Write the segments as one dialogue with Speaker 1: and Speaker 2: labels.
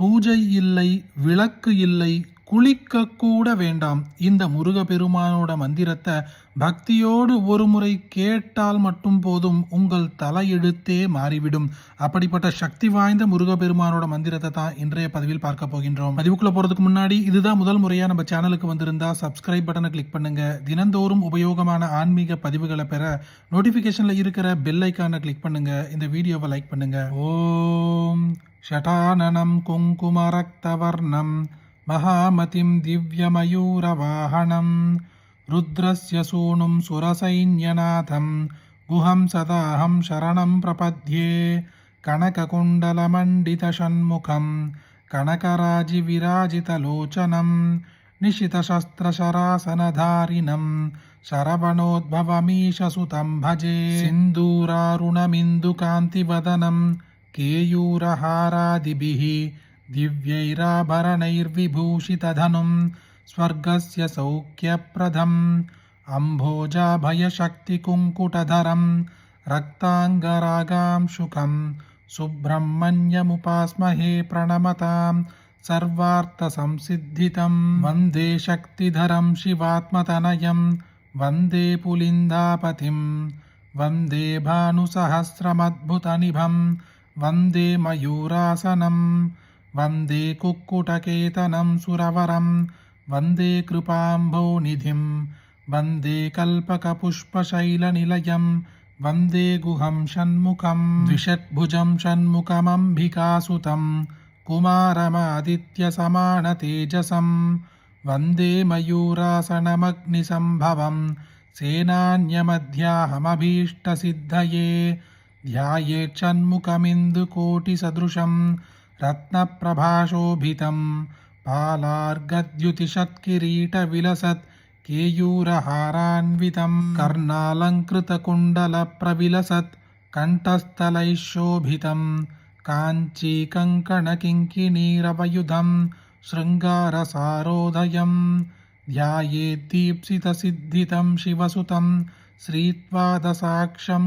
Speaker 1: பூஜை இல்லை விளக்கு இல்லை குளிக்க கூட வேண்டாம். இந்த முருகப்பெருமானோட மந்திரத்தை பக்தியோடு ஒரு முறை கேட்டால் மட்டும் போதும் உங்கள் தலையெழுத்தே மாறிவிடும். அப்படிப்பட்ட சக்தி வாய்ந்த முருகப்பெருமானோட மந்திரத்தை தான் இன்றைய பதிவில் பார்க்க போகின்றோம். பதிவுக்குள்ள போறதுக்கு முன்னாடி இதுதான் முதல் முறையா நம்ம சேனலுக்கு வந்திருந்தா சப்ஸ்கிரைப் பட்டனை கிளிக் பண்ணுங்க. தினந்தோறும் உபயோகமான ஆன்மீக பதிவுகளை பெற நோட்டிபிகேஷன்ல இருக்கிற பெல் ஐக்கானை கிளிக் பண்ணுங்க. இந்த வீடியோவை லைக் பண்ணுங்க. ஓம் షటాననం కుంకుమరక్తవర్ణం महामतिं दिव्यमयूरवाहनं रुद्रस्य सूनुं सुरसैन्यनाथं गुहं सदाहं शरणं प्रपद्ये कनककुण्डलमण्डितषण्मुखं कनकराजिविराजितलोचनं निशितशस्त्रशरासनधारिणं शरवणोद्भवमीशसुतं भजे सिन्दूरारुणमिन्दुकान्तिवदनम् केयूरहारादिभिः दिव्यैराभरणैर्विभूषितधनुं स्वर्गस्य सौख्यप्रदम् अम्भोजाभयशक्तिकुङ्कुटधरं रक्ताङ्गरागांशुकं सुब्रह्मण्यमुपास्महे प्रणमतां सर्वार्थसंसिद्धितं वन्दे शक्तिधरं शिवात्मतनयं वन्दे पुलिन्दापतिं वन्दे भानुसहस्रमद्भुतनिभं वन्दे मयूरासनं वन्दे कुक्कुटकेतनं सुरवरं वन्दे कृपाम्भोनिधिं वन्दे कल्पकपुष्पशैलनिलयं वन्दे गुहं षण्मुखं द्विषट्भुजं षण्मुखमम्बिकासुतं कुमारमादित्यसमानतेजसं वन्दे मयूरासनमग्निसम्भवं सेनान्यमध्याहमभीष्टसिद्धये ध्यायेच्छन्मुखमिन्दुकोटिसदृशं रत्नप्रभाशोभितं पालार्गद्युतिषत्किरीटविलसत् केयूरहारान्वितं कर्णालङ्कृतकुण्डलप्रविलसत् कण्ठस्थलैः शोभितं काञ्चीकङ्कणकिङ्किणीरवयुधं शृङ्गारसारोदयं ध्यायेद्दीप्सितसिद्धितं शिवसुतं श्रीत्वादसाक्षं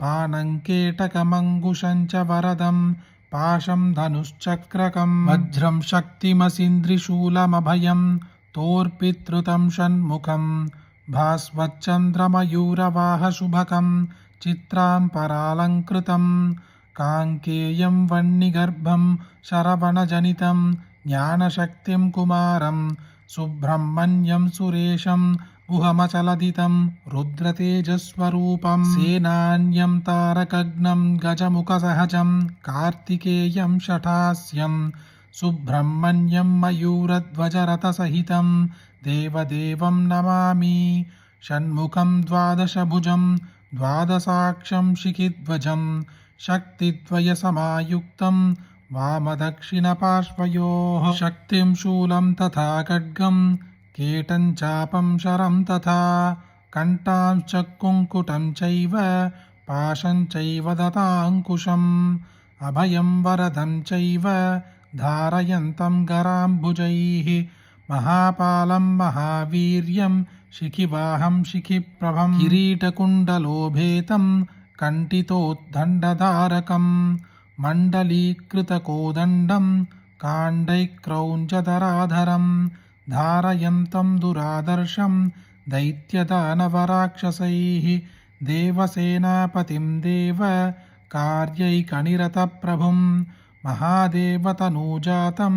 Speaker 1: పానం కీటకమంగుశంచ వరదం పాశం ధనుశ్చక్రకం వజ్రం శక్తిమసింద్రిశూలమభయం తోర్పితృతం షణ్ముఖం భాస్వచ్చంద్రమయూరవాహశుభకం చిత్రాం పరాలంకృతం కాంకేయం వన్నిగర్భం శరవణజనితం జ్ఞానశక్తిం కుమారం సుబ్రహ్మణ్యం సురేశం गुहमचलदितं रुद्रतेजस्वरूपं सेनान्यं तारकग्नं गजमुखसहजं कार्तिकेयं शठास्यं सुब्रह्मण्यं मयूरध्वजरथसहितं देवदेवं नमामि षण्मुखं द्वादशभुजं द्वादशाक्षं शिखिध्वजं शक्तिद्वयसमायुक्तं वामदक्षिणपार्श्वयोः शक्तिं शूलं तथा खड्गं केटं चापं शरं तथा कण्ठांश्च कुङ्कुटं चैव पाशं चैव दताङ्कुशम् अभयं वरदं चैव धारयन्तं कराम्बुजैः महापालं महावीर्यं शिखिवाहं शिखिप्रभं किरीटकुण्डलोभेतं कण्ठितोद्दण्डधारकं मण्डलीकृतकोदण्डं काण्डैक्रौञ्चधराधरं धारयन्तं दुरादर्शं दैत्यदानवराक्षसैः देवसेनापतिं देव कार्यैकनिरतप्रभुं महादेवतनूजातं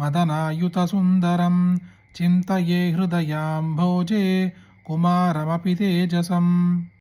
Speaker 1: मदनायुतसुन्दरं चिन्तये हृदयाम्भोजे कुमारमपि तेजसम्